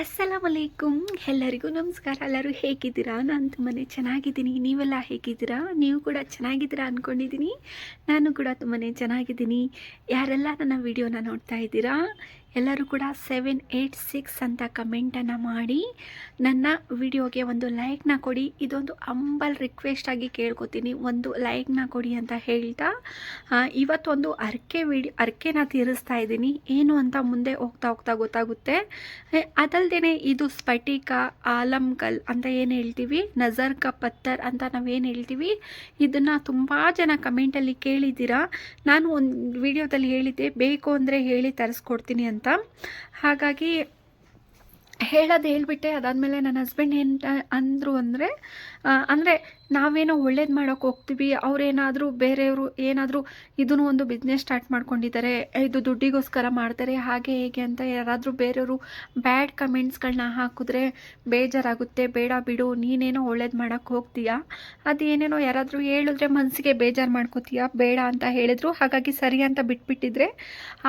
ಅಸ್ಸಲಾಮ್ ಅಲೈಕುಮ್ ಎಲ್ಲರಿಗೂ ನಮಸ್ಕಾರ. ಎಲ್ಲರೂ ಹೇಗಿದ್ದೀರಾ? ನಾನು ತುಂಬಾ ಚೆನ್ನಾಗಿದ್ದೀನಿ. ನೀವೆಲ್ಲ ಹೇಗಿದ್ದೀರಾ? ನೀವು ಕೂಡ ಚೆನ್ನಾಗಿದ್ದೀರಾ ಅಂದ್ಕೊಂಡಿದ್ದೀನಿ ನಾನು ಕೂಡ ತುಂಬಾ ಚೆನ್ನಾಗಿದ್ದೀನಿ. ಯಾರೆಲ್ಲ ನನ್ನ ವಿಡಿಯೋನ ನೋಡ್ತಾ ಇದ್ದೀರಾ? ಎಲ್ಲರೂ ಕೂಡ ಸೆವೆನ್ ಏಯ್ಟ್ ಸಿಕ್ಸ್ ಅಂತ ಕಮೆಂಟನ್ನು ಮಾಡಿ ನನ್ನ ವಿಡಿಯೋಗೆ ಒಂದು ಲೈಕ್ನ ಕೊಡಿ. ಇದೊಂದು ಅಂಬಲ್ ರಿಕ್ವೆಸ್ಟ್ ಆಗಿ ಕೇಳ್ಕೊತೀನಿ. ಒಂದು ಲೈಕ್ನ ಕೊಡಿ ಅಂತ ಹೇಳ್ತಾ ಇವತ್ತೊಂದು ಅರ್ಕೆ ವಿಡಿಯೋ ಅರ್ಕೆನ ತೀರಿಸ್ತಾ ಇದ್ದೀನಿ. ಏನು ಅಂತ ಮುಂದೆ ಹೋಗ್ತಾ ಹೋಗ್ತಾ ಗೊತ್ತಾಗುತ್ತೆ. ಅದಲ್ಲದೇ ಇದು ಸ್ಫಟಿಕ, ಆಲಂಕಲ್ ಅಂತ ಏನು ಹೇಳ್ತೀವಿ? ನಜರ್ ಪತ್ತರ್ ಅಂತ ನಾವೇನು ಹೇಳ್ತೀವಿ? ಇದನ್ನು ತುಂಬ ಜನ ಕಮೆಂಟಲ್ಲಿ ಕೇಳಿದ್ದೀರಾ. ನಾನು ಒಂದು ವಿಡಿಯೋದಲ್ಲಿ ಹೇಳಿದ್ದೆ, ಬೇಕು ಅಂದರೆ ಹೇಳಿ ತರಿಸ್ಕೊಡ್ತೀನಿ ಅಂತ. ಹಾಗಾಗಿ ಹೇಳೋದು ಹೇಳ್ಬಿಟ್ಟೆ. ಅದಾದಮೇಲೆ ನನ್ನ ಹಸ್ಬೆಂಡ್ ಏನು ಅಂದರು ಅಂದರೆ ಅಂದರೆ ನಾವೇನೋ ಒಳ್ಳೇದು ಮಾಡೋಕ್ಕೆ ಹೋಗ್ತೀವಿ, ಅವರೇನಾದರೂ ಬೇರೆಯವರು ಏನಾದರೂ ಇದನ್ನು ಒಂದು ಬಿಸ್ನೆಸ್ ಸ್ಟಾರ್ಟ್ ಮಾಡ್ಕೊಂಡಿದ್ದಾರೆ, ಇದು ದುಡ್ಡಿಗೋಸ್ಕರ ಮಾಡ್ತಾರೆ, ಹಾಗೆ ಹೇಗೆ ಅಂತ ಯಾರಾದರೂ ಬೇರೆಯವರು ಬ್ಯಾಡ್ ಕಮೆಂಟ್ಸ್ಗಳನ್ನ ಹಾಕಿದ್ರೆ ಬೇಜಾರಾಗುತ್ತೆ, ಬೇಡ ಬಿಡು, ನೀನೇನೋ ಒಳ್ಳೇದು ಮಾಡೋಕ್ಕೆ ಹೋಗ್ತೀಯಾ? ಅದೇನೇನೋ ಯಾರಾದರೂ ಹೇಳಿದ್ರೆ ಮನಸ್ಸಿಗೆ ಬೇಜಾರು ಮಾಡ್ಕೋತೀಯಾ? ಬೇಡ ಅಂತ ಹೇಳಿದ್ರು, ಹಾಗಾಗಿ ಸರಿ ಅಂತ ಬಿಟ್ಬಿಟ್ಟಿದ್ರೆ,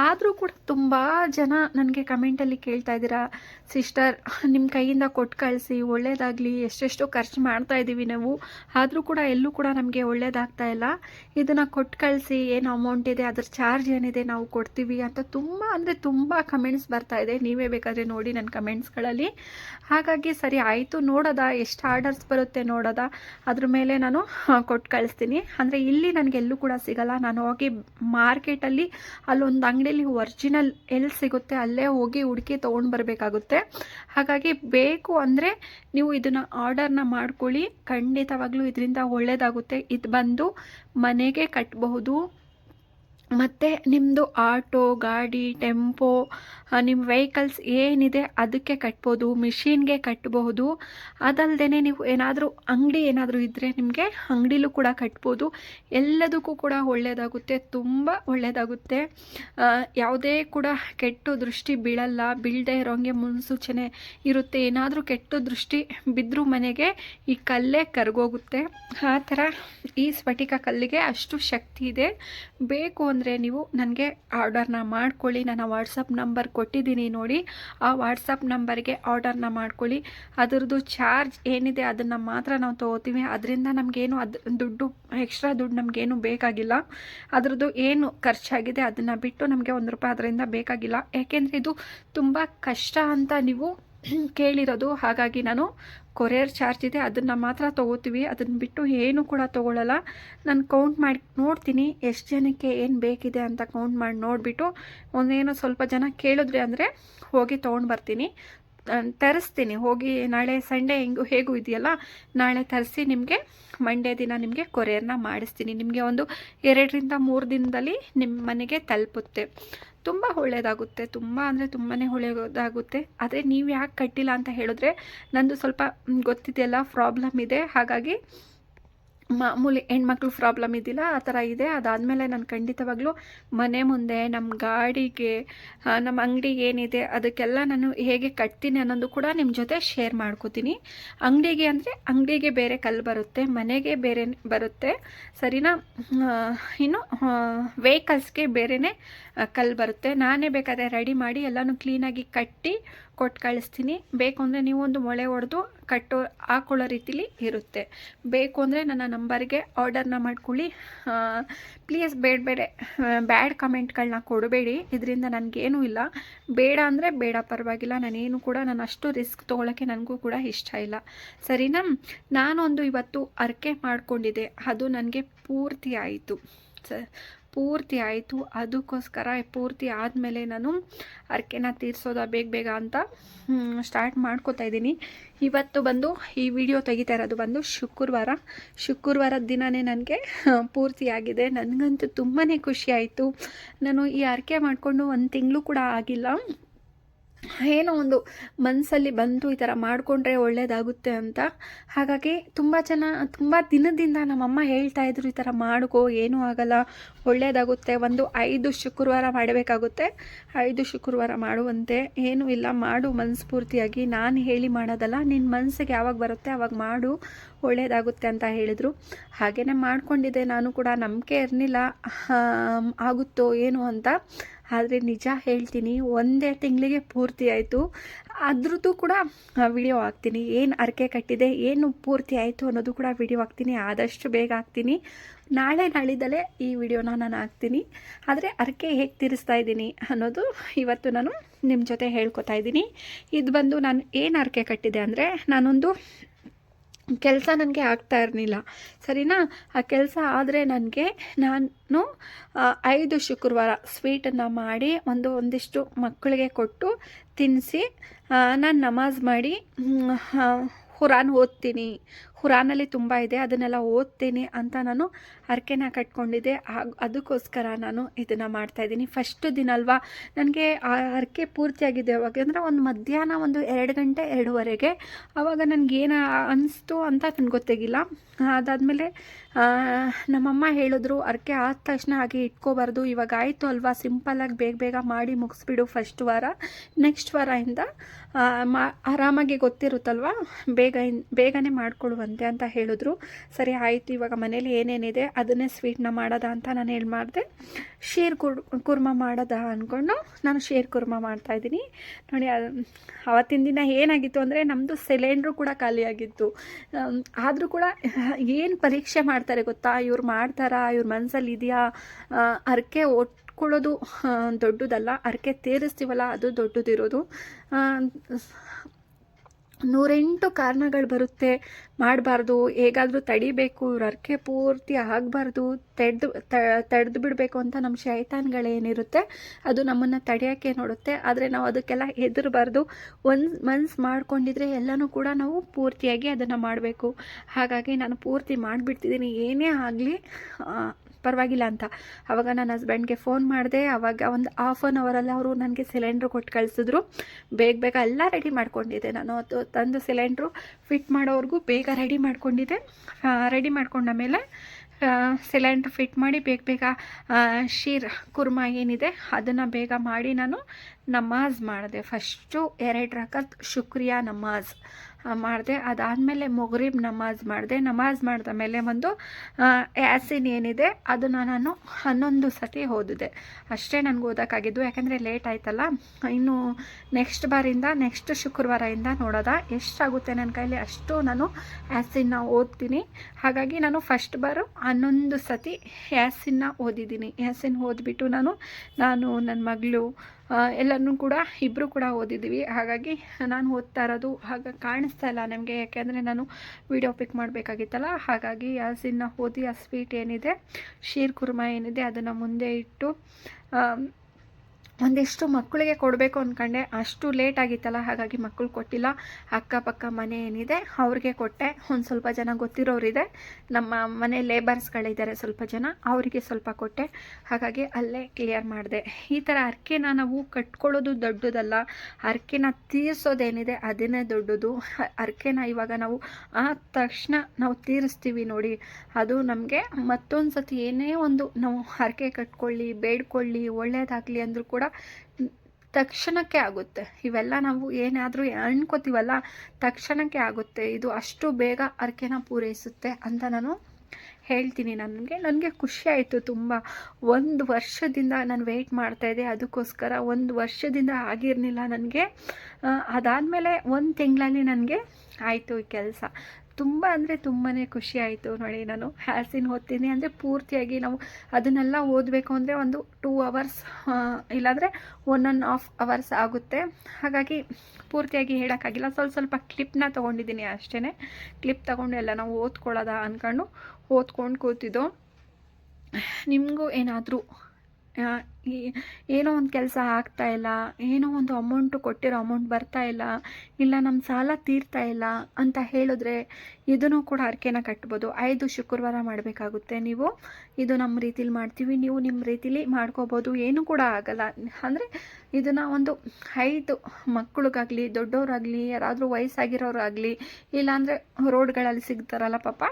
ಆದರೂ ಕೂಡ ತುಂಬ ಜನ ನನಗೆ ಕಮೆಂಟಲ್ಲಿ ಕೇಳ್ತಾ ಇದ್ದೀರಾ, ಸಿಸ್ಟರ್ ನಿಮ್ಮ ಕೈಯಿಂದ ಕೊಟ್ಟು ಕಳಿಸಿ, ಒಳ್ಳೇದಾಗಲಿ, ಎಷ್ಟೆಷ್ಟು ಖರ್ಚು ಮಾಡ್ತಾ ಇದ್ದೀವಿ ನಾವು. ಆದರೂ ಕೂಡ ಎಲ್ಲೂ ಕೂಡ ನಮಗೆ ಒಳ್ಳೇದಾಗ್ತಾ ಇಲ್ಲ. ಇದನ್ನು ಕೊಟ್ಟು ಕಳಿಸಿ ಏನು ಅಮೌಂಟ್ ಇದೆ, ಅದ್ರ ಚಾರ್ಜ್ ಏನಿದೆ ನಾವು ಕೊಡ್ತೀವಿ ಅಂತ ತುಂಬ, ಅಂದರೆ ತುಂಬ ಕಮೆಂಟ್ಸ್ ಬರ್ತಾ ಇದೆ. ನೀವೇ ಬೇಕಾದರೆ ನೋಡಿ ನನ್ನ ಕಮೆಂಟ್ಸ್ಗಳಲ್ಲಿ ಹಾಗಾಗಿ ಸರಿ ಆಯಿತು, ನೋಡೋದಾ? ಎಷ್ಟು ಆರ್ಡರ್ಸ್ ಬರುತ್ತೆ ನೋಡೋದ? ಅದ್ರ ಮೇಲೆ ನಾನು ಕೊಟ್ಟು ಕಳಿಸ್ತೀನಿ. ಅಂದರೆ ಇಲ್ಲಿ ನನಗೆಲ್ಲೂ ಕೂಡ ಸಿಗಲ್ಲ. ನಾನು ಹೋಗಿ ಮಾರ್ಕೆಟಲ್ಲಿ ಅಲ್ಲೊಂದು ಅಂಗಡಿಯಲ್ಲಿ ಒರಿಜಿನಲ್ ಎಲ್ಲಿ ಸಿಗುತ್ತೆ, ಅಲ್ಲೇ ಹೋಗಿ ಹುಡುಕಿ ತೊಗೊಂಡು ಬರಬೇಕಾಗುತ್ತೆ. ಹಾಗಾಗಿ ಬೇಕು ಅಂದರೆ ನೀವು ಇದನ್ನು ಆರ್ಡರ್ನ ಮಾಡ್ಕೊಳ್ಳಿ. ಖಂಡಿತವಾಗ್ಲೂ ಇದರಿಂದ ಒಳ್ಳೇದಾಗುತ್ತೆ. ಇದು ಬಂದು ಮನೆಗೆ ಕಟ್ಟಬಹುದು ಮತ್ತು ನಿಮ್ಮದು ಆಟೋ ಗಾಡಿ ಟೆಂಪೋ ನಿಮ್ಮ ವೆಹಿಕಲ್ಸ್ ಏನಿದೆ ಅದಕ್ಕೆ ಕಟ್ಬೋದು ಮಿಷಿನ್ಗೆ ಕಟ್ಟಬಹುದು ಅದಲ್ಲದೆ ನೀವು ಏನಾದರೂ ಅಂಗಡಿ ಏನಾದರೂ ಇದ್ದರೆ ನಿಮಗೆ ಅಂಗಡಿಲೂ ಕೂಡ ಕಟ್ಬೋದು. ಎಲ್ಲದಕ್ಕೂ ಕೂಡ ಒಳ್ಳೆಯದಾಗುತ್ತೆ ತುಂಬ ಒಳ್ಳೆಯದಾಗುತ್ತೆ ಯಾವುದೇ ಕೂಡ ಕೆಟ್ಟ ದೃಷ್ಟಿ ಬೀಳಲ್ಲ, ಬೀಳದೆ ಇರೋಂಗೆ ಮುನ್ಸೂಚನೆ ಇರುತ್ತೆ. ಏನಾದರೂ ಕೆಟ್ಟ ದೃಷ್ಟಿ ಬಿದ್ದರೂ ಮನೆಗೆ ಈ ಕಲ್ಲೇ ಕರಗೋಗುತ್ತೆ. ಆ ಥರ ಈ ಸ್ಫಟಿಕ ಕಲ್ಲಿಗೆ ಅಷ್ಟು ಶಕ್ತಿ ಇದೆ. ಬೇಕು ಅಂದರೆ ನೀವು ನನಗೆ ಆರ್ಡರ್ನ ಮಾಡ್ಕೊಳ್ಳಿ. ನನ್ನ ವಾಟ್ಸಪ್ ನಂಬರ್ ಕೊಟ್ಟಿದ್ದೀನಿ ನೋಡಿ. ಆ ವಾಟ್ಸಪ್ ನಂಬರ್ಗೆ ಆರ್ಡರ್ನ ಮಾಡ್ಕೊಳ್ಳಿ. ಅದರದ್ದು ಚಾರ್ಜ್ ಏನಿದೆ ಅದನ್ನು ಮಾತ್ರ ನಾವು ತೊಗೋತೀವಿ. ಅದರಿಂದ ನಮಗೇನು ಅದು, ದುಡ್ಡು ಎಕ್ಸ್ಟ್ರಾ ದುಡ್ಡು ನಮಗೇನು ಬೇಕಾಗಿಲ್ಲ. ಅದರದ್ದು ಏನು ಖರ್ಚಾಗಿದೆ ಅದನ್ನು ಬಿಟ್ಟು ನಮಗೆ ಒಂದು ರೂಪಾಯಿ ಅದರಿಂದ ಬೇಕಾಗಿಲ್ಲ. ಯಾಕೆಂದರೆ ಇದು ತುಂಬ ಕಷ್ಟ ಅಂತ ನೀವು ಕೇಳಿರೋದು. ಹಾಗಾಗಿ ನಾನು ಕೊರಿಯರ್ ಚಾರ್ಜ್ ಇದೆ, ಅದನ್ನು ಮಾತ್ರ ತೊಗೋತೀವಿ. ಅದನ್ನು ಬಿಟ್ಟು ಏನು ಕೂಡ ತೊಗೊಳ್ಳಲ್ಲ ನಾನು ಕೌಂಟ್ ಮಾಡಿ ನೋಡ್ತೀನಿ ಎಷ್ಟು ಜನಕ್ಕೆ ಏನು ಬೇಕಿದೆ ಅಂತ ಕೌಂಟ್ ಮಾಡಿ ನೋಡಿಬಿಟ್ಟು ಒಂದೇನೋ ಸ್ವಲ್ಪ ಜನ ಕೇಳಿದ್ರೆ ಅಂದರೆ ಹೋಗಿ ತೊಗೊಂಡು ಬರ್ತೀನಿ. ತರಿಸ್ತೀನಿ. ಹೋಗಿ ನಾಳೆ ಸಂಡೇ ಹೆಂಗು, ಹೇಗೂ ಇದೆಯಲ್ಲ, ನಾಳೆ ತರಿಸಿ ನಿಮಗೆ ಮಂಡೇ ದಿನ ನಿಮಗೆ ಕೊರಿಯರ್ನ ಮಾಡಿಸ್ತೀನಿ. ನಿಮಗೆ ಒಂದು ಎರಡರಿಂದ ಮೂರು ದಿನದಲ್ಲಿ ನಿಮ್ಮ ಮನೆಗೆ ತಲುಪುತ್ತೆ. ತುಂಬ ಒಳ್ಳೆಯದಾಗುತ್ತೆ ತುಂಬ ಅಂದರೆ ತುಂಬಾ ಒಳ್ಳೆಯದಾಗುತ್ತೆ ಆದರೆ ನೀವು ಯಾಕೆ ಕಟ್ಟಿಲ್ಲ ಅಂತ ಹೇಳಿದ್ರೆ ನಂದು ಸ್ವಲ್ಪ ಗೊತ್ತಿದೆಯಲ್ಲ, ಪ್ರಾಬ್ಲಮ್ ಇದೆ. ಹಾಗಾಗಿ ಮಾಮೂಲಿ ಹೆಣ್ಮಕ್ಳು ಪ್ರಾಬ್ಲಮ್ ಇದ್ದಿಲ್ಲ, ಆ ಥರ ಇದೆ. ಅದಾದಮೇಲೆ ನಾನು ಖಂಡಿತವಾಗ್ಲೂ ಮನೆ ಮುಂದೆ ನಮ್ಮ ಗಾಡಿಗೆ ನಮ್ಮ ಅಂಗಡಿಗೆ ಏನಿದೆ, ಅದಕ್ಕೆಲ್ಲ ನಾನು ಹೇಗೆ ಕಟ್ತೀನಿ ಅನ್ನೋದು ಕೂಡ ನಿಮ್ಮ ಜೊತೆ ಶೇರ್ ಮಾಡ್ಕೋತೀನಿ. ಅಂಗಡಿಗೆ ಅಂದರೆ ಅಂಗಡಿಗೆ ಬೇರೆ ಕಲ್ಲು ಬರುತ್ತೆ, ಮನೆಗೆ ಬೇರೆ ಬರುತ್ತೆ. ಸರಿನಾ? ಇನ್ನು ವೆಹಿಕಲ್ಸ್ಗೆ ಬೇರೆನೇ ಕಲ್ಲು ಬರುತ್ತೆ. ನಾನೇ ಬೇಕಾದರೆ ರೆಡಿ ಮಾಡಿ ಎಲ್ಲನೂ ಕ್ಲೀನಾಗಿ ಕಟ್ಟಿ ಕೊಟ್ಟು ಕಳಿಸ್ತೀನಿ. ಬೇಕು ಅಂದರೆ ನೀವು ಒಂದು ಮೊಳೆ ಹೊಡೆದು ಕಟ್ಟೋ ಹಾಕೊಳ್ಳೋ ರೀತಿಲಿ ಇರುತ್ತೆ. ಬೇಕು ಅಂದರೆ ನನ್ನ ನಂಬರ್ಗೆ ಆರ್ಡರ್ನ ಮಾಡ್ಕೊಳ್ಳಿ. ಪ್ಲೀಸ್ ಬೇಡ ಬೇಡ ಬ್ಯಾಡ್ ಕಮೆಂಟ್ಗಳನ್ನ ಕೊಡಬೇಡಿ. ಇದರಿಂದ ನನಗೇನೂ ಇಲ್ಲ. ಬೇಡ ಅಂದರೆ ಬೇಡ, ಪರವಾಗಿಲ್ಲ. ನಾನೇನು ಕೂಡ, ನಾನು ಅಷ್ಟು ರಿಸ್ಕ್ ತೊಗೊಳಕ್ಕೆ ನನಗೂ ಕೂಡ ಇಷ್ಟ ಇಲ್ಲ. ಸರಿನಾ? ನಾನೊಂದು ಇವತ್ತು ಅರ್ಕೆ ಮಾಡಿಕೊಂಡಿದ್ದೆ. ಅದು ನನಗೆ ಪೂರ್ತಿ ಆಯಿತು. ಸ ಪೂರ್ತಿ ಆಯಿತು. ಅದಕ್ಕೋಸ್ಕರ ಪೂರ್ತಿ ಆದಮೇಲೆ ನಾನು ಅರ್ಕೆನ ತೀರಿಸೋದ ಬೇಗ ಬೇಗ ಅಂತ ಸ್ಟಾರ್ಟ್ ಮಾಡ್ಕೋತಾ ಇದ್ದೀನಿ. ಇವತ್ತು ಬಂದು ಈ ವಿಡಿಯೋ ತೆಗಿತಾ ಇರೋದು ಬಂದು ಶುಕ್ರವಾರ. ಶುಕ್ರವಾರದ ದಿನವೇ ನನಗೆ ಪೂರ್ತಿಯಾಗಿದೆ ನನಗಂತೂ ತುಂಬಾ ಖುಷಿ ಆಯಿತು. ನಾನು ಈ ಅರ್ಕೆ ಮಾಡಿಕೊಂಡು ಒಂದು ತಿಂಗಳು ಕೂಡ ಆಗಿಲ್ಲ. ಏನೋ ಒಂದು ಮನಸ್ಸಲ್ಲಿ ಬಂತು ಈ ಥರ ಮಾಡಿಕೊಂಡ್ರೆ ಒಳ್ಳೆಯದಾಗುತ್ತೆ ಅಂತ. ಹಾಗಾಗಿ ತುಂಬ ಜನ, ತುಂಬ ದಿನದಿಂದ ನಮ್ಮಮ್ಮ ಹೇಳ್ತಾ ಇದ್ರು ಈ ಥರ ಮಾಡ್ಕೋ, ಏನೂ ಆಗಲ್ಲ ಒಳ್ಳೆಯದಾಗುತ್ತೆ ಒಂದು ಐದು ಶುಕ್ರವಾರ ಮಾಡಬೇಕಾಗುತ್ತೆ. ಐದು ಶುಕ್ರವಾರ ಮಾಡುವಂತೆ ಏನೂ ಇಲ್ಲ. ಮಾಡು ಮನಸ್ಫೂರ್ತಿಯಾಗಿ. ನಾನು ಹೇಳಿ ಮಾಡೋದಲ್ಲ ನಿನ್ನ ಮನಸ್ಸಿಗೆ ಯಾವಾಗ ಬರುತ್ತೆ ಆವಾಗ ಮಾಡು ಒಳ್ಳೆಯದಾಗುತ್ತೆ ಅಂತ ಹೇಳಿದರು. ಹಾಗೆಯೇ ಮಾಡಿಕೊಂಡಿದ್ದೆ ನಾನು ಕೂಡ. ನಂಬಿಕೆ ಇರಲಿಲ್ಲ. ಆಗುತ್ತೋ, ಏನು ಅಂತ. ಆದರೆ ನಿಜ ಹೇಳ್ತೀನಿ, ಒಂದೇ ತಿಂಗಳಿಗೆ ಪೂರ್ತಿ ಆಯಿತು. ಅದ್ರದ್ದು ಕೂಡ ವಿಡಿಯೋ ಹಾಕ್ತೀನಿ. ಏನು ಅರಕೆ ಕಟ್ಟಿದೆ, ಏನು ಪೂರ್ತಿ ಆಯಿತು ಅನ್ನೋದು ಕೂಡ ವಿಡಿಯೋ ಹಾಕ್ತೀನಿ. ಆದಷ್ಟು ಬೇಗ ಹಾಕ್ತೀನಿ. ನಾಳೆ ನಾಳಿದ್ದಲೇ ಈ ವಿಡಿಯೋನ ನಾನು ಹಾಕ್ತೀನಿ. ಆದರೆ ಅರಕೆ ಹೇಗೆ ತೀರಿಸ್ತಾ ಇದ್ದೀನಿ ಅನ್ನೋದು ಇವತ್ತು ನಾನು ನಿಮ್ಮ ಜೊತೆ ಹೇಳ್ಕೊತಾ ಇದ್ದೀನಿ. ಇದು ಬಂದು ನಾನು ಏನು ಅರಕೆ ಕಟ್ಟಿದೆ ಅಂದರೆ ನಾನೊಂದು ಕೆಲಸ ನನಗೆ ಆಗ್ತಾ ಇರಲಿಲ್ಲ. ಸರಿನಾ? ಆ ಕೆಲಸ ಆದರೆ ನನಗೆ ನಾನು ಐದು ಶುಕ್ರವಾರ ಸ್ವೀಟನ್ನು ಮಾಡಿ ಒಂದು ಒಂದಿಷ್ಟು ಮಕ್ಕಳಿಗೆ ಕೊಟ್ಟು ತಿನ್ನಿಸಿ ನಾನು ನಮಾಜ್ ಮಾಡಿ ಹುರಾನ್ ಓದ್ತೀನಿ. ಹುರಾನಲ್ಲಿ ತುಂಬ ಇದೆ, ಅದನ್ನೆಲ್ಲ ಓದ್ತೀನಿ ಅಂತ ನಾನು ಹರಕೆನ ಕಟ್ಕೊಂಡಿದ್ದೆ. ಅದಕ್ಕೋಸ್ಕರ ನಾನು ಇದನ್ನು ಮಾಡ್ತಾಯಿದ್ದೀನಿ ಫಸ್ಟ್ ದಿನ ಅಲ್ವಾ, ನನಗೆ ಆ ಹರಕೆ ಪೂರ್ತಿಯಾಗಿದೆ. ಅವಾಗ ಅಂದರೆ ಒಂದು ಮಧ್ಯಾಹ್ನ ಒಂದು ಎರಡು ಗಂಟೆ, ಎರಡೂವರೆಗೆ. ಆವಾಗ ನನಗೇನು ಅನಿಸ್ತು ಅಂತ ನನಗೆ ಗೊತ್ತಾಗಿಲ್ಲ. ಅದಾದಮೇಲೆ ನಮ್ಮಮ್ಮ ಹೇಳಿದ್ರು, ಹರಕೆ ಆದ ತಕ್ಷಣ ಹಾಗೆ ಇಟ್ಕೋಬಾರ್ದು, ಇವಾಗ ಆಯಿತು ಅಲ್ವಾ ಸಿಂಪಲ್ಲಾಗಿ ಬೇಗ ಬೇಗ ಮಾಡಿ ಮುಗಿಸ್ಬಿಡು ಫಸ್ಟ್ ವಾರ. ನೆಕ್ಸ್ಟ್ ವಾರದಿಂದ ಇಂದ ಮಾ, ಆರಾಮಾಗಿ ಗೊತ್ತಿರುತ್ತಲ್ವ, ಬೇಗ ಬೇಗನೆ ಬೇಗನೆ ಮಾಡ್ಕೊಡುವಂತೆ ಅಂತ ಹೇಳಿದ್ರು. ಸರಿ, ಆಯಿತು, ಇವಾಗ ಮನೇಲಿ ಏನೇನಿದೆ ಅದನ್ನೇ ಸ್ವೀಟ್ನ ಮಾಡೋದ ಅಂತ ನಾನು ಹೇಳಿ ಮಾಡಿದೆ. ಶೇರ್ ಕುರ್, ಕುರ್ಮ ಮಾಡೋದ ಅಂದ್ಕೊಂಡು ನಾನು ಶೇರ್ ಕುರ್ಮ ಮಾಡ್ತಾಯಿದ್ದೀನಿ ನೋಡಿ ಅವತ್ತಿನ ದಿನ ಏನಾಗಿತ್ತು ಅಂದರೆ ನಮ್ಮದು ಸಿಲಿಂಡ್ರು ಕೂಡ ಖಾಲಿಯಾಗಿತ್ತು ಆದರೂ ಕೂಡ ಏನು ಪರೀಕ್ಷೆ ಮಾಡ್ತಾರೆ ಗೊತ್ತಾ? ಇವ್ರು ಮಾಡ್ತಾರಾ? ಇವ್ರ ಮನಸ್ಸಲ್ಲಿ ಇದೆಯಾ? ಅರ್ಕೆ ಒಟ್ಕೊಳ್ಳೋದು ಕೊಳ್ಳೋದು ದೊಡ್ಡದಲ್ಲ. ಅರ್ಕೆ ತೀರಿಸ್ತೀವಲ್ಲ, ಅದು ದೊಡ್ಡದಿರೋದು. ನೂರೆಂಟು ಕಾರಣಗಳು ಬರುತ್ತೆ. ಮಾಡಬಾರ್ದು, ಹೇಗಾದರೂ ತಡಿಬೇಕು, ಇವ್ರ ಅರ್ಕೆ ಪೂರ್ತಿ ಆಗಬಾರ್ದು, ತೆಡ್ದು ತಡೆದು ಬಿಡಬೇಕು ಅಂತ ನಮ್ಮ ಶೈತಾನ್ಗಳೇನಿರುತ್ತೆ, ಅದು ನಮ್ಮನ್ನು ತಡೆಯೋಕ್ಕೆ ನೋಡುತ್ತೆ. ಆದರೆ ನಾವು ಅದಕ್ಕೆಲ್ಲ ಹೆದರಬಾರ್ದು. ಒಂದು ಮನ್ಸು ಮಾಡ್ಕೊಂಡಿದ್ರೆ ಎಲ್ಲನೂ ಕೂಡ ನಾವು ಪೂರ್ತಿಯಾಗಿ ಅದನ್ನು ಮಾಡಬೇಕು. ಹಾಗಾಗಿ ನಾನು ಪೂರ್ತಿ ಮಾಡಿಬಿಡ್ತಿದ್ದೀನಿ ಏನೇ ಆಗಲಿ ಪರವಾಗಿಲ್ಲ ಅಂತ. ಆವಾಗ ನನ್ನ ಹಸ್ಬೆಂಡ್ಗೆ ಫೋನ್ ಮಾಡಿದೆ ಆವಾಗ ಒಂದು ಹಾಫ್ ಆನ್ ಅವರಲ್ಲಿ ಅವರು ನನಗೆ ಸಿಲಿಂಡ್ರು ಕೊಟ್ಟು ಕಳಿಸಿದ್ರು. ಬೇಗ ಬೇಗ ಎಲ್ಲ ರೆಡಿ ಮಾಡ್ಕೊಂಡಿದ್ದೆ ನಾನು. ಅದು ತಂದು ಸಿಲಿಂಡ್ರು ಫಿಟ್ ಮಾಡೋವರೆಗೂ ಬೇಗ ರೆಡಿ ಮಾಡ್ಕೊಂಡಿದ್ದೆ. ರೆಡಿ ಮಾಡ್ಕೊಂಡ ಮೇಲೆ ಸಿಲಿಂಡ್ರ್ ಫಿಟ್ ಮಾಡಿ ಬೇಗ ಬೇಗ ಶೀರ್, ಕುರ್ಮಾ ಏನಿದೆ ಅದನ್ನು ಬೇಗ ಮಾಡಿ ನಾನು ನಮಾಜ್ ಮಾಡಿದೆ. ಫಸ್ಟು ಎರಡು ರಕತ್ ಶುಕ್ರಿಯಾ ನಮಾಜ್. ಮಾಡಿದೆ. ಅದಾದಮೇಲೆ ಮೊಗರಿಬ್ ನಮಾಜ್ ಮಾಡಿದೆ. ನಮಾಜ್ ಮಾಡಿದ ಮೇಲೆ ಒಂದು ಯಾಸಿನ್ ಏನಿದೆ, ಅದನ್ನು ನಾನು ಹನ್ನೊಂದು ಸತಿ ಓದಿದೆ. ಅಷ್ಟೇ ನನಗೆ ಓದೋಕ್ಕಾಗಿದ್ದು. ಯಾಕಂದರೆ ಲೇಟ್ ಆಯ್ತಲ್ಲ. ಇನ್ನು ನೆಕ್ಸ್ಟ್ ಬಾರಿಂದ, ನೆಕ್ಸ್ಟ್ ಶುಕ್ರವಾರದಿಂದ ನೋಡೋದ. ಎಷ್ಟಾಗುತ್ತೆ ನನ್ನ ಕೈಲಿ ಅಷ್ಟು ನಾನು ಯಾಸಿನ್ನ ಓದ್ತೀನಿ. ಹಾಗಾಗಿ ನಾನು ಫಸ್ಟ್ ಬಾರು ಹನ್ನೊಂದು ಸತಿ ಯಾಸಿನ್ನ ಓದಿದ್ದೀನಿ. ಯಾಸಿನ್ ಓದ್ಬಿಟ್ಟು ನಾನು ನಾನು ನನ್ನ ಮಗಳು ಎಲ್ಲನೂ ಕೂಡ ಇಬ್ಬರು ಕೂಡ ಓದಿದ್ದೀವಿ. ಹಾಗಾಗಿ ನಾನು ಓದ್ತಾ ಇರೋದು ಹಾಗೆ ಕಾಣಿಸ್ತಾ ಇಲ್ಲ ನಮಗೆ, ಯಾಕೆಂದರೆ ನಾನು ವಿಡಿಯೋ ಪಿಕ್ ಮಾಡಬೇಕಾಗಿತ್ತಲ್ಲ. ಹಾಗಾಗಿ ಹಸಿನ ಓದಿ ಆ ಸ್ವೀಟ್ ಏನಿದೆ, ಶೀರ್ ಕುರ್ಮಾ ಏನಿದೆ ಅದನ್ನು ಮುಂದೆ ಇಟ್ಟು ಒಂದಿಷ್ಟು ಮಕ್ಕಳಿಗೆ ಕೊಡಬೇಕು ಅಂದ್ಕೊಂಡೆ ಅಷ್ಟು ಲೇಟ್ ಆಗಿತ್ತಲ್ಲ, ಹಾಗಾಗಿ ಮಕ್ಕಳು ಕೊಟ್ಟಿಲ್ಲ. ಅಕ್ಕಪಕ್ಕ ಮನೆ ಏನಿದೆ, ಅವ್ರಿಗೆ ಕೊಟ್ಟೆ. ಒಂದು ಸ್ವಲ್ಪ ಜನ ಗೊತ್ತಿರೋರಿದೆ. ನಮ್ಮ ಮನೆ ಲೇಬರ್ಸ್ಗಳಿದ್ದಾರೆ ಸ್ವಲ್ಪ ಜನ, ಅವರಿಗೆ ಸ್ವಲ್ಪ ಕೊಟ್ಟೆ. ಹಾಗಾಗಿ ಅಲ್ಲೇ ಕ್ಲಿಯರ್ ಮಾಡಿದೆ. ಈ ಥರ ಅರ್ಕೆನ ನಾವು ಕಟ್ಕೊಳ್ಳೋದು ದೊಡ್ಡದಲ್ಲ. ಅರ್ಕೆನ ತೀರಿಸೋದೇನಿದೆ, ಅದನ್ನೇ ದೊಡ್ಡದು. ಅರ್ಕೆನ ಇವಾಗ ನಾವು ಆ ತಕ್ಷಣ ನಾವು ತೀರಿಸ್ತೀವಿ ನೋಡಿ. ಅದು ನಮಗೆ ಮತ್ತೊಂದು ಸತಿ ಏನೇ ಒಂದು ನಾವು ಹರಕೆ ಕಟ್ಕೊಳ್ಳಿ, ಬೇಡ್ಕೊಳ್ಳಿ, ಒಳ್ಳೇದಾಗಲಿ ಅಂದರೂ ಕೂಡ ತಕ್ಷಣಕ್ಕೆ ಆಗುತ್ತೆ. ಇವೆಲ್ಲ ನಾವು ಏನಾದರೂ ಅನ್ಕೋತೀವಲ್ಲ, ತಕ್ಷಣಕ್ಕೆ ಆಗುತ್ತೆ. ಇದು ಅಷ್ಟು ಬೇಗ ಅರ್ಕೆನ ಪೂರೈಸುತ್ತೆ ಅಂತ ನಾನು ಹೇಳ್ತೀನಿ ನನಗೆ. ನನಗೆ ಖುಷಿ ಆಯಿತು ತುಂಬ. ಒಂದು ವರ್ಷದಿಂದ ನಾನು ವೆಯ್ಟ್ ಮಾಡ್ತಾಯಿದ್ದೆ ಅದಕ್ಕೋಸ್ಕರ ಒಂದು ವರ್ಷದಿಂದ ಆಗಿರಲಿಲ್ಲ ನನಗೆ. ಅದಾದಮೇಲೆ ಒಂದು ತಿಂಗಳಲ್ಲಿ ನನಗೆ ಆಯಿತು ಈ ಕೆಲಸ. ತುಂಬ ಅಂದರೆ ತುಂಬಾ ಖುಷಿ ಆಯಿತು ನೋಡಿ ನಾನು ಹ್ಯಾಸಿನ್ ಓದ್ತೀನಿ ಅಂದರೆ ಪೂರ್ತಿಯಾಗಿ ನಾವು ಅದನ್ನೆಲ್ಲ ಓದಬೇಕು ಅಂದರೆ ಒಂದು ಟೂ ಅವರ್ಸ್ ಇಲ್ಲಾಂದರೆ ಒನ್ ಆ್ಯಂಡ್ ಹಾಫ್ ಅವರ್ಸ್ ಆಗುತ್ತೆ. ಹಾಗಾಗಿ ಪೂರ್ತಿಯಾಗಿ ಹೇಳೋಕ್ಕಾಗಿಲ್ಲ ಸ್ವಲ್ಪ ಸ್ವಲ್ಪ ಕ್ಲಿಪ್ನ ತೊಗೊಂಡಿದ್ದೀನಿ ಅಷ್ಟೇ ಕ್ಲಿಪ್ ತೊಗೊಂಡು ಎಲ್ಲ ನಾವು ಓದ್ಕೊಳ್ಳೋದ ಅಂದ್ಕೊಂಡು ಓದ್ಕೊಂಡು ಕೂತಿದ್ದು. ನಿಮಗೂ ಏನಾದರೂ ಏನೋ ಒಂದು ಕೆಲಸ ಆಗ್ತಾ ಇಲ್ಲ, ಏನೋ ಒಂದು ಅಮೌಂಟು ಕೊಟ್ಟಿರೋ ಅಮೌಂಟ್ ಬರ್ತಾ ಇಲ್ಲ ಇಲ್ಲ ನಮ್ಮ ಸಾಲ ತೀರ್ತಾ ಇಲ್ಲ ಅಂತ ಹೇಳಿದ್ರೆ ಇದನ್ನು ಕೂಡ ಅರ್ಕೆನ ಕಟ್ಬೋದು. ಐದು ಶುಕ್ರವಾರ ಮಾಡಬೇಕಾಗುತ್ತೆ ನೀವು. ಇದು ನಮ್ಮ ರೀತಿಲಿ ಮಾಡ್ತೀವಿ. ನೀವು ನಿಮ್ಮ ರೀತಿಲಿ ಮಾಡ್ಕೋಬೋದು. ಏನೂ ಕೂಡ ಆಗಲ್ಲ. ಅಂದರೆ ಇದನ್ನು ಒಂದು ಐದು ಮಕ್ಕಳಿಗಾಗಲಿ, ದೊಡ್ಡವರಾಗಲಿ, ಯಾರಾದರೂ ವಯಸ್ಸಾಗಿರೋರಾಗಲಿ, ಇಲ್ಲಾಂದರೆ ರೋಡ್ಗಳಲ್ಲಿ ಸಿಗ್ತಾರಲ್ಲ ಪಾಪ,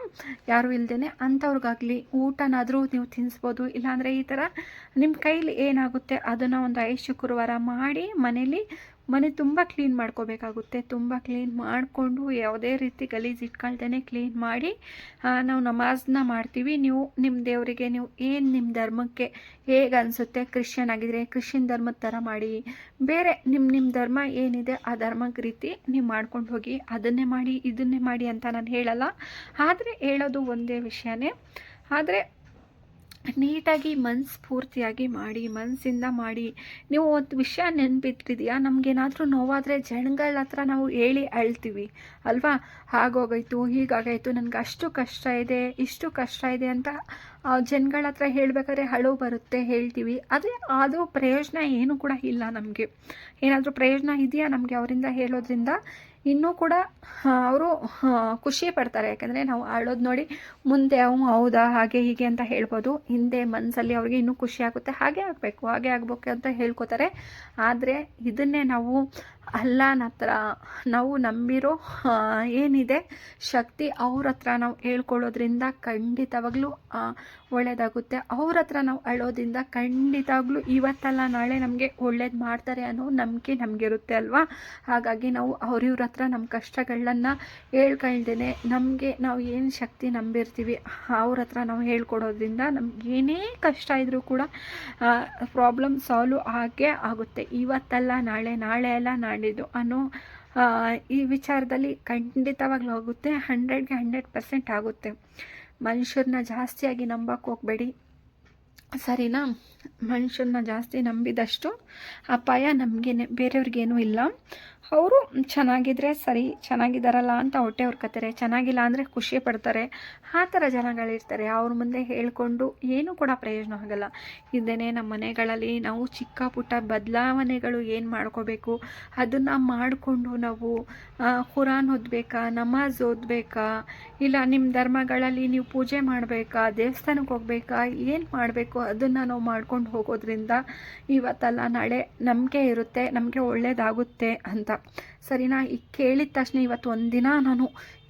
ಯಾರೂ ಇಲ್ದೇ ಅಂಥವ್ರಿಗಾಗಲಿ ಊಟನಾದರೂ ನೀವು ತಿನ್ನಿಸ್ಬೋದು ಇಲ್ಲಾಂದರೆ ಈ ಥರ ನಿಮ್ಮ ಕೈಲಿ ಏನಾಗುತ್ತೆ ಅದನ್ನು ಒಂದು ಐದು ಶುಕ್ರವಾರ ಮಾಡಿ ಮನೇಲಿ ಮನೆ ತುಂಬ ಕ್ಲೀನ್ ಮಾಡ್ಕೋಬೇಕಾಗುತ್ತೆ. ತುಂಬ ಕ್ಲೀನ್ ಮಾಡಿಕೊಂಡು ಯಾವುದೇ ರೀತಿ ಗಲೀಜು ಇಟ್ಕೊಳ್ದೇ ಕ್ಲೀನ್ ಮಾಡಿ ನಾವು ನಮಾಜ್ನ ಮಾಡ್ತೀವಿ. ನೀವು ನಿಮ್ಮ ದೇವರಿಗೆ ನೀವು ಏನು ನಿಮ್ಮ ಧರ್ಮಕ್ಕೆ ಹೇಗೆ ಅನಿಸುತ್ತೆ, ಕ್ರಿಶ್ಚಿಯನ್ ಆಗಿದ್ರೆ ಕ್ರಿಶ್ಚಿಯನ್ ಧರ್ಮದ ಥರ ಮಾಡಿ. ಬೇರೆ ನಿಮ್ಮ ನಿಮ್ಮ ಧರ್ಮ ಏನಿದೆ ಆ ಧರ್ಮಕ್ಕೆ ರೀತಿ ನೀವು ಮಾಡ್ಕೊಂಡು ಹೋಗಿ ಅದನ್ನೇ ಮಾಡಿ, ಇದನ್ನೇ ಮಾಡಿ ಅಂತ ನಾನು ಹೇಳಲ್ಲ. ಆದರೆ ಹೇಳೋದು ಒಂದೇ ವಿಷಯನೇ. ಆದರೆ ನೀಟಾಗಿ ಮನಸ್ಫೂರ್ತಿಯಾಗಿ ಮಾಡಿ ಮನಸ್ಸಿಂದ ಮಾಡಿ. ನೀವು ಒಂದು ವಿಷಯ ನೆನಪಿಟ್ಟಿದೆಯಾ ನಮಗೇನಾದರೂ ನೋವಾದರೆ ಜನಗಳ ಹತ್ರ ನಾವು ಹೇಳಿ ಅಳ್ತೀವಿ. ಅಲ್ವಾ? ಹಾಗೋಗೈತು, ಹೀಗಾಗೈತು, ನನಗೆ ಅಷ್ಟು ಕಷ್ಟ ಇದೆ, ಇಷ್ಟು ಕಷ್ಟ ಇದೆ ಅಂತ ಜನಗಳ ಹತ್ರ ಹೇಳಬೇಕಾದ್ರೆ ಹಳು ಬರುತ್ತೆ ಹೇಳ್ತೀವಿ. ಆದರೆ ಅದು ಪ್ರಯೋಜನ ಏನೂ ಕೂಡ ಇಲ್ಲ ನಮಗೆ. ಏನಾದರೂ ಪ್ರಯೋಜನ ಇದೆಯಾ ನಮಗೆ ಅವರಿಂದ ಹೇಳೋದ್ರಿಂದ? ಇನ್ನೂ ಕೂಡ ಅವರು ಖುಷಿ ಪಡ್ತಾರೆ. ಯಾಕಂದರೆ ನಾವು ಆಡೋದು ನೋಡಿ ಮುಂದೆ ಅವು ಹೌದಾ, ಹಾಗೆ, ಹೀಗೆ ಅಂತ ಹೇಳ್ಬೋದು. ಹಿಂದೆ ಮನಸ್ಸಲ್ಲಿ ಅವ್ರಿಗೆ ಇನ್ನೂ ಖುಷಿ ಆಗುತ್ತೆ. ಹಾಗೆ ಆಗಬೇಕು ಹಾಗೆ ಆಗಬೇಕು ಅಂತ ಹೇಳ್ಕೊತಾರೆ. ಆದರೆ ಇದನ್ನೇ ನಾವು ಅಲ್ಲನ ಹತ್ರ ನಾವು ನಂಬಿರೋ ಏನಿದೆ, ಶಕ್ತಿ ಅವ್ರ ಹತ್ರ ನಾವು ಹೇಳ್ಕೊಳ್ಳೋದ್ರಿಂದ ಖಂಡಿತವಾಗ್ಲೂ ಒಳ್ಳೆಯದಾಗುತ್ತೆ ಅವ್ರ ಹತ್ರ ನಾವು ಅಳೋದ್ರಿಂದ ಖಂಡಿತವಾಗ್ಲೂ ಇವತ್ತಲ್ಲ, ನಾಳೆ ನಮಗೆ ಒಳ್ಳೇದು ಮಾಡ್ತಾರೆ ಅನ್ನೋ ನಂಬಿಕೆ ನಮಗಿರುತ್ತೆ ಅಲ್ವಾ? ಹಾಗಾಗಿ ನಾವು ಅವ್ರಿವ್ರ ಹತ್ರ ನಮ್ಮ ಕಷ್ಟಗಳನ್ನ ಹೇಳ್ಕೊಳ್ದೇ ನಮಗೆ ನಾವು ಏನು ಶಕ್ತಿ ನಂಬಿರ್ತೀವಿ ಅವ್ರ ಹತ್ರ ನಾವು ಹೇಳ್ಕೊಡೋದ್ರಿಂದ ನಮ್ಗೆ ಏನೇ ಕಷ್ಟ ಇದ್ದರೂ ಕೂಡ ಪ್ರಾಬ್ಲಮ್ ಸಾಲ್ವ್ ಆಗೇ ಆಗುತ್ತೆ. ಇವತ್ತಲ್ಲ, ನಾಳೆ ನಾಳೆ ಅಲ್ಲ ನಾಡಿದ್ದು ಅನ್ನೋ ಈ ವಿಚಾರದಲ್ಲಿ ಖಂಡಿತವಾಗ್ಲೂ ಆಗುತ್ತೆ. ಹಂಡ್ರೆಡ್ಗೆ ಹಂಡ್ರೆಡ್ ಪರ್ಸೆಂಟ್ ಆಗುತ್ತೆ. ಮನುಷ್ಯರನ್ನ ಜಾಸ್ತಿಯಾಗಿ ನಂಬಕ್ಕೆ ಹೋಗಬೇಡಿ. ಸರಿನಾ? ಮನುಷ್ಯರನ್ನ ಜಾಸ್ತಿ ನಂಬಿದಷ್ಟು ಅಪಾಯ ನಮಗೇನೆ ಬೇರೆಯವ್ರಿಗೇನೂ ಇಲ್ಲ. ಅವರು ಚೆನ್ನಾಗಿದ್ರೆ ಸರಿ ಚೆನ್ನಾಗಿದ್ದಾರಲ್ಲ ಅಂತ ಹೊಟ್ಟೆ ಹುರ್ಕತ್ತಾರೆ, ಚೆನ್ನಾಗಿಲ್ಲ ಅಂದರೆ ಖುಷಿ ಪಡ್ತಾರೆ. ಆ ಥರ ಜನಗಳಿರ್ತಾರೆ ಅವ್ರ ಮುಂದೆ ಹೇಳಿಕೊಂಡು ಏನೂ ಕೂಡ ಪ್ರಯೋಜನ ಆಗಲ್ಲ. ಇದೇ ನಮ್ಮ ಮನೆಗಳಲ್ಲಿ ನಾವು ಚಿಕ್ಕ ಪುಟ್ಟ ಬದಲಾವಣೆಗಳು ಏನು ಮಾಡ್ಕೋಬೇಕು? ಅದನ್ನು ಮಾಡಿಕೊಂಡು ನಾವು ಕುರಾನ್ ಓದಬೇಕಾ, ನಮಾಜ್ ಓದಬೇಕಾ, ಇಲ್ಲ ನಿಮ್ಮ ಧರ್ಮಗಳಲ್ಲಿ ನೀವು ಪೂಜೆ ಮಾಡಬೇಕಾ, ದೇವಸ್ಥಾನಕ್ಕೆ ಹೋಗಬೇಕಾ, ಏನು ಮಾಡಬೇಕು? ಅದನ್ನು ನಾವು ಮಾಡ್ಕೊಂಡು ಹೋಗೋದ್ರಿಂದ ಇವತ್ತಲ್ಲ ನಾಳೆ ನಂಬಿಕೆ ಇರುತ್ತೆ, ನಮಗೆ ಒಳ್ಳೆಯದಾಗುತ್ತೆ ಅಂತ. ಸರಿನಾ? ಈಗ ಕೇಳಿದ ತಕ್ಷಣ ಇವತ್ತು ಒಂದಿನ ನಾನು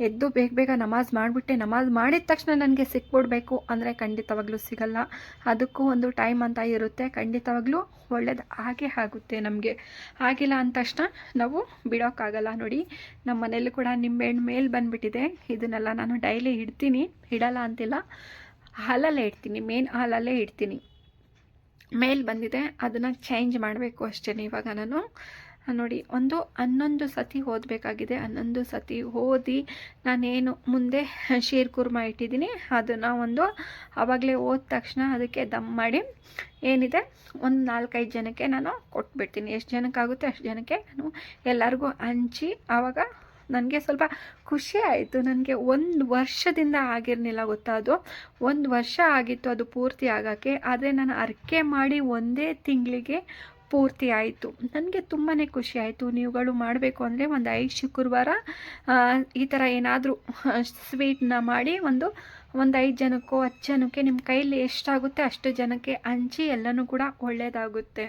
ಎದ್ದು ಬೇಗ ಬೇಗ ನಮಾಜ್ ಮಾಡಿಬಿಟ್ಟೆ. ನಮಾಜ್ ಮಾಡಿದ ತಕ್ಷಣ ನನಗೆ ಸಿಕ್ಬಿಡ್ಬೇಕು ಅಂದರೆ ಖಂಡಿತವಾಗ್ಲೂ ಸಿಗಲ್ಲ. ಅದಕ್ಕೂ ಒಂದು ಟೈಮ್ ಅಂತ ಇರುತ್ತೆ. ಖಂಡಿತವಾಗ್ಲೂ ಒಳ್ಳೇದು ಹಾಗೆ ಆಗುತ್ತೆ ನಮಗೆ. ಆಗಿಲ್ಲ ಅಂದ ತಕ್ಷಣ ನಾವು ಬಿಡೋಕ್ಕಾಗಲ್ಲ ನೋಡಿ. ನಮ್ಮ ಮನೇಲಿ ಕೂಡ ನಿಂಬೆಹಣ್ಣು ಮೇಲೆ ಬಂದುಬಿಟ್ಟಿದೆ. ಇದನ್ನೆಲ್ಲ ನಾನು ಡೈಲಿ ಇಡ್ತೀನಿ. ಇಡಲ್ಲ ಅಂತಿಲ್ಲ. ಹಾಲಲ್ಲೇ ಇಡ್ತೀನಿ. ಮೇನ್ ಹಾಲಲ್ಲೇ ಇಡ್ತೀನಿ. ಮೇಲ್ ಬಂದಿದೆ. ಅದನ್ನು ಚೇಂಜ್ ಮಾಡಬೇಕು ಅಷ್ಟೇ ಇವಾಗ ನಾನು. ನೋಡಿ, ಒಂದು ಹನ್ನೊಂದು ಸತಿ ಓದಬೇಕಾಗಿದೆ. ಹನ್ನೊಂದು ಸತಿ ಓದಿ ನಾನೇನು ಮುಂದೆ ಶೀರ್ ಕುರ್ಮ ಇಟ್ಟಿದ್ದೀನಿ. ಅದನ್ನು ಒಂದು ಆವಾಗಲೇ ಓದ ತಕ್ಷಣ ಅದಕ್ಕೆ ದಮ್ ಮಾಡಿ ಏನಿದೆ, ಒಂದು ನಾಲ್ಕೈದು ಜನಕ್ಕೆ ನಾನು ಕೊಟ್ಬಿಡ್ತೀನಿ. ಎಷ್ಟು ಜನಕ್ಕಾಗುತ್ತೆ ಅಷ್ಟು ಜನಕ್ಕೆ ನಾನು ಎಲ್ಲರಿಗೂ ಹಂಚಿ ಆವಾಗ ನನಗೆ ಸ್ವಲ್ಪ ಖುಷಿ ಆಯಿತು. ನನಗೆ ಒಂದು ವರ್ಷದಿಂದ ಆಗಿರಲಿಲ್ಲ ಗೊತ್ತಾ ಅದು? ಒಂದು ವರ್ಷ ಆಗಿತ್ತು ಅದು ಪೂರ್ತಿ ಆಗೋಕ್ಕೆ ಆದರೆ ನಾನು ಅರ್ಕೆ ಮಾಡಿ ಒಂದೇ ತಿಂಗಳಿಗೆ ಪೂರ್ತಿ ಆಯಿತು. ನನಗೆ ತುಂಬಾ ಖುಷಿ ಆಯಿತು. ನೀವುಗಳು ಮಾಡಬೇಕು ಅಂದರೆ ಒಂದು ಐದು ಶುಕ್ರವಾರ ಈ ಥರ ಏನಾದರೂ ಸ್ವೀಟ್ನ ಮಾಡಿ ಒಂದು ಒಂದು ಐದು ಜನಕ್ಕೋ, ಹತ್ತು ಜನಕ್ಕೆ ನಿಮ್ಮ ಕೈಯಲ್ಲಿ ಎಷ್ಟಾಗುತ್ತೆ ಅಷ್ಟು ಜನಕ್ಕೆ ಹಂಚಿ ಎಲ್ಲನೂ ಕೂಡ ಒಳ್ಳೆಯದಾಗುತ್ತೆ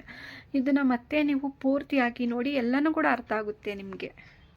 ಇದನ್ನು ಮತ್ತೆ ನೀವು ಪೂರ್ತಿಯಾಗಿ ನೋಡಿ ಎಲ್ಲನೂ ಕೂಡ ಅರ್ಥ ಆಗುತ್ತೆ ನಿಮಗೆ.